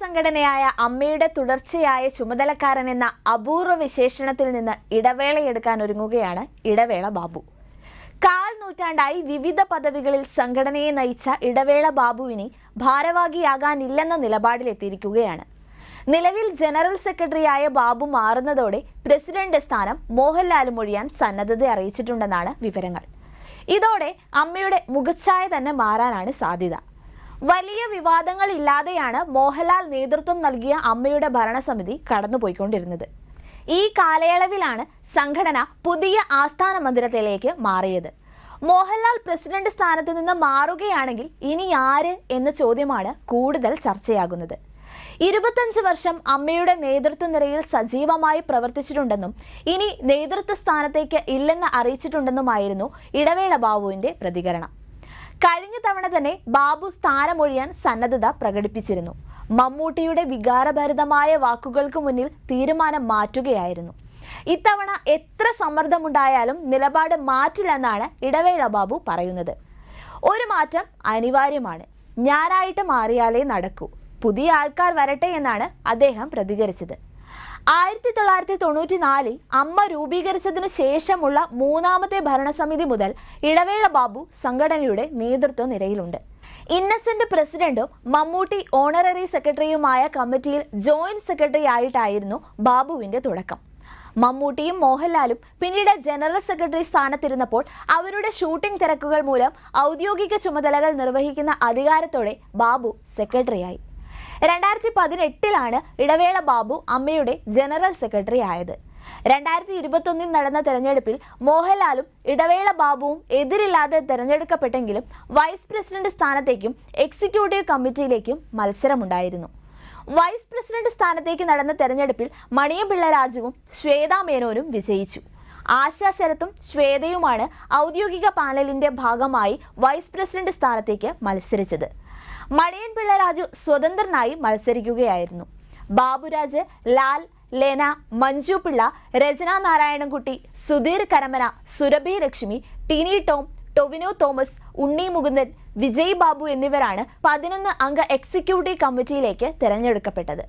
സംഘടനയായ അമ്മയുടെ തുടർച്ചയായ ചുമതലക്കാരൻ എന്ന അപൂർവ വിശേഷണത്തിൽ നിന്ന് ഇടവേളയെടുക്കാൻ ഒരുങ്ങുകയാണ് ഇടവേള ബാബു. കാൽ നൂറ്റാണ്ടായി വിവിധ പദവികളിൽ സംഘടനയെ നയിച്ച ഇടവേള ബാബുവിനെ ഭാരവാഹിയാകാനില്ലെന്ന നിലപാടിലെത്തിയിരിക്കുകയാണ്. നിലവിൽ ജനറൽ സെക്രട്ടറിയായ ബാബു മാറുന്നതോടെ പ്രസിഡന്റ് സ്ഥാനം മോഹൻലാലും ഒഴിയാൻ സന്നദ്ധത അറിയിച്ചിട്ടുണ്ടെന്നാണ് വിവരങ്ങൾ. ഇതോടെ അമ്മയുടെ മുഖച്ഛായ തന്നെ മാറാനാണ് സാധ്യത. വലിയ വിവാദങ്ങൾ ഇല്ലാതെയാണ് മോഹൻലാൽ നേതൃത്വം നൽകിയ അമ്മയുടെ ഭരണസമിതി കടന്നുപോയിക്കൊണ്ടിരുന്നത്. ഈ കാലയളവിലാണ് സംഘടന പുതിയ ആസ്ഥാന മന്ദിരത്തിലേക്ക് മാറിയത്. മോഹൻലാൽ പ്രസിഡന്റ് സ്ഥാനത്ത് നിന്ന് മാറുകയാണെങ്കിൽ ഇനി ആര് എന്ന ചോദ്യമാണ് കൂടുതൽ ചർച്ചയാകുന്നത്. ഇരുപത്തഞ്ച് വർഷം അമ്മയുടെ നേതൃത്വ നിരയിൽ സജീവമായി പ്രവർത്തിച്ചിട്ടുണ്ടെന്നും ഇനി നേതൃത്വ സ്ഥാനത്തേക്ക് ഇല്ലെന്ന് അറിയിച്ചിട്ടുണ്ടെന്നുമായിരുന്നു ഇടവേള ബാബുവിന്റെ പ്രതികരണം. കഴിഞ്ഞ തവണ തന്നെ ബാബു സ്ഥാനമൊഴിയാൻ സന്നദ്ധത പ്രകടിപ്പിച്ചിരുന്നു. മമ്മൂട്ടിയുടെ വികാരഭരിതമായ വാക്കുകൾക്ക് മുന്നിൽ തീരുമാനം മാറ്റുകയായിരുന്നു. ഇത്തവണ എത്ര സമ്മർദ്ദമുണ്ടായാലും നിലപാട് മാറ്റില്ലെന്നാണ് ഇടവേള ബാബു പറയുന്നത്. ഒരു മാറ്റം അനിവാര്യമാണ്. ഞാനായിട്ട് മാറിയാലേ നടക്കൂ. പുതിയ ആൾക്കാർ വരട്ടെ എന്നാണ് അദ്ദേഹം പ്രതികരിച്ചത്. ആയിരത്തി തൊള്ളായിരത്തി തൊണ്ണൂറ്റി നാലിൽ അമ്മ രൂപീകരിച്ചതിന് ശേഷമുള്ള മൂന്നാമത്തെ ഭരണസമിതി മുതൽ ഇടവേള ബാബു സംഘടനയുടെ നേതൃത്വ നിരയിലുണ്ട്. ഇന്നസെന്റ് പ്രസിഡന്റും മമ്മൂട്ടി ഓണററി സെക്രട്ടറിയുമായ കമ്മിറ്റിയിൽ ജോയിന്റ് സെക്രട്ടറി ആയിട്ടായിരുന്നു ബാബുവിന്റെ തുടക്കം. മമ്മൂട്ടിയും മോഹൻലാലും പിന്നീട് ജനറൽ സെക്രട്ടറി സ്ഥാനത്തിരുന്നപ്പോൾ അവരുടെ ഷൂട്ടിംഗ് തിരക്കുകൾ മൂലം ഔദ്യോഗിക ചുമതലകൾ നിർവഹിക്കുന്ന അധികാരത്തോടെ ബാബു സെക്രട്ടറിയായി. രണ്ടായിരത്തി പതിനെട്ടിലാണ് ഇടവേള ബാബു അമ്മയുടെ ജനറൽ സെക്രട്ടറി ആയത്. രണ്ടായിരത്തി ഇരുപത്തൊന്നിൽ നടന്ന തെരഞ്ഞെടുപ്പിൽ മോഹൻലാലും ഇടവേള ബാബുവും എതിരില്ലാതെ തെരഞ്ഞെടുക്കപ്പെട്ടെങ്കിലും വൈസ് പ്രസിഡന്റ് സ്ഥാനത്തേക്കും എക്സിക്യൂട്ടീവ് കമ്മിറ്റിയിലേക്കും മത്സരമുണ്ടായിരുന്നു. വൈസ് പ്രസിഡന്റ് സ്ഥാനത്തേക്ക് നടന്ന തെരഞ്ഞെടുപ്പിൽ മണിയപിള്ള രാജുവും ശ്വേതാ മേനോനും വിജയിച്ചു. ആശാ ശരത്തും ശ്വേതയുമാണ് ഔദ്യോഗിക പാനലിന്റെ ഭാഗമായി വൈസ് പ്രസിഡന്റ് സ്ഥാനത്തേക്ക് മത്സരിച്ചത്. മണിയൻ പിള്ള രാജു സ്വതന്ത്രനായി മത്സരിക്കുകയായിരുന്നു. ബാബുരാജ് ലാൽ ലേന മഞ്ജു പിള്ള രചന നാരായണൻകുട്ടി സുധീർ കരമന സുരഭി ലക്ഷ്മി ടിനി ടോം ടൊവിനോ തോമസ് ഉണ്ണി മുകുന്ദൻ വിജയ് ബാബു എന്നിവരാണ് പതിനൊന്ന് അംഗ എക്സിക്യൂട്ടീവ് കമ്മിറ്റിയിലേക്ക് തിരഞ്ഞെടുക്കപ്പെട്ടത്.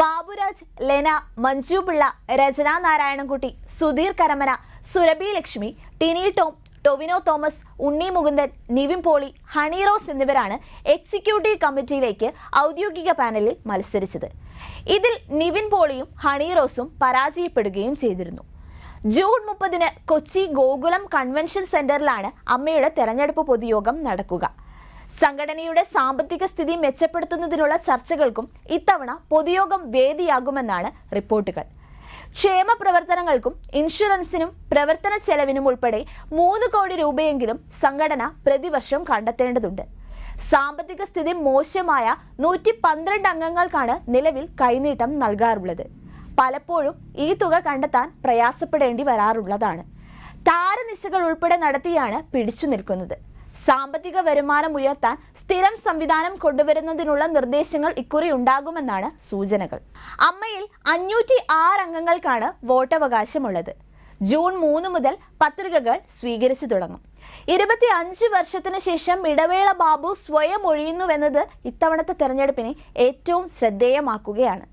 ബാബുരാജ് ലെന മഞ്ജു പിള്ള രചന നാരായണൻകുട്ടി സുധീർ കരമന സുരഭി ലക്ഷ്മി ടിനി ടോം ടൊവിനോ തോമസ് ഉണ്ണി മുകുന്ദൻ നിവിൻ പോളി ഹണി റോസ് എന്നിവരാണ് എക്സിക്യൂട്ടീവ് കമ്മിറ്റിയിലേക്ക് ഔദ്യോഗിക പാനലിൽ മത്സരിച്ചത്. ഇതിൽ നിവിൻ പോളിയും ഹണി റോസും പരാജയപ്പെടുകയും ചെയ്തിരുന്നു. ജൂൺ മുപ്പതിന് കൊച്ചി ഗോകുലം കൺവെൻഷൻ സെന്ററിലാണ് അമ്മയുടെ തെരഞ്ഞെടുപ്പ് പൊതുയോഗം നടക്കുക. സംഘടനയുടെ സാമ്പത്തിക സ്ഥിതി മെച്ചപ്പെടുത്തുന്നതിനുള്ള ചർച്ചകൾക്കും ഇത്തവണ പൊതുയോഗം വേദിയാകുമെന്നാണ് റിപ്പോർട്ടുകൾ. ക്ഷേമ പ്രവർത്തനങ്ങൾക്കും ഇൻഷുറൻസിനും പ്രവർത്തന ചെലവിനും ഉൾപ്പെടെ മൂന്ന് കോടി രൂപയെങ്കിലും സംഘടന പ്രതിവർഷം കണ്ടെത്തേണ്ടതുണ്ട്. സാമ്പത്തിക സ്ഥിതി മോശമായ നൂറ്റി പന്ത്രണ്ട് അംഗങ്ങൾക്കാണ് നിലവിൽ കൈനീട്ടം നൽകാറുള്ളത്. പലപ്പോഴും ഈ തുക കണ്ടെത്താൻ പ്രയാസപ്പെടേണ്ടി വരാറുള്ളതാണ്. താരനിശകൾ ഉൾപ്പെടെ നടത്തിയാണ് പിടിച്ചു നിൽക്കുന്നത്. സാമ്പത്തിക വരുമാനം ഉയർത്താൻ സ്ഥിരം സംവിധാനം കൊണ്ടുവരുന്നതിനുള്ള നിർദ്ദേശങ്ങൾ ഇക്കുറി ഉണ്ടാകുമെന്നാണ് സൂചനകൾ. അമ്മയിൽ അഞ്ഞൂറ്റി ആറ് അംഗങ്ങൾക്കാണ് വോട്ടവകാശമുള്ളത്. ജൂൺ മൂന്ന് മുതൽ പത്രികകൾ സ്വീകരിച്ചു തുടങ്ങും. ഇരുപത്തി അഞ്ച് വർഷത്തിന് ശേഷം ഇടവേള ബാബു സ്വയം ഒഴിയുന്നുവെന്നത് ഇത്തവണത്തെ തെരഞ്ഞെടുപ്പിനെ ഏറ്റവും ശ്രദ്ധേയമാക്കുകയാണ്.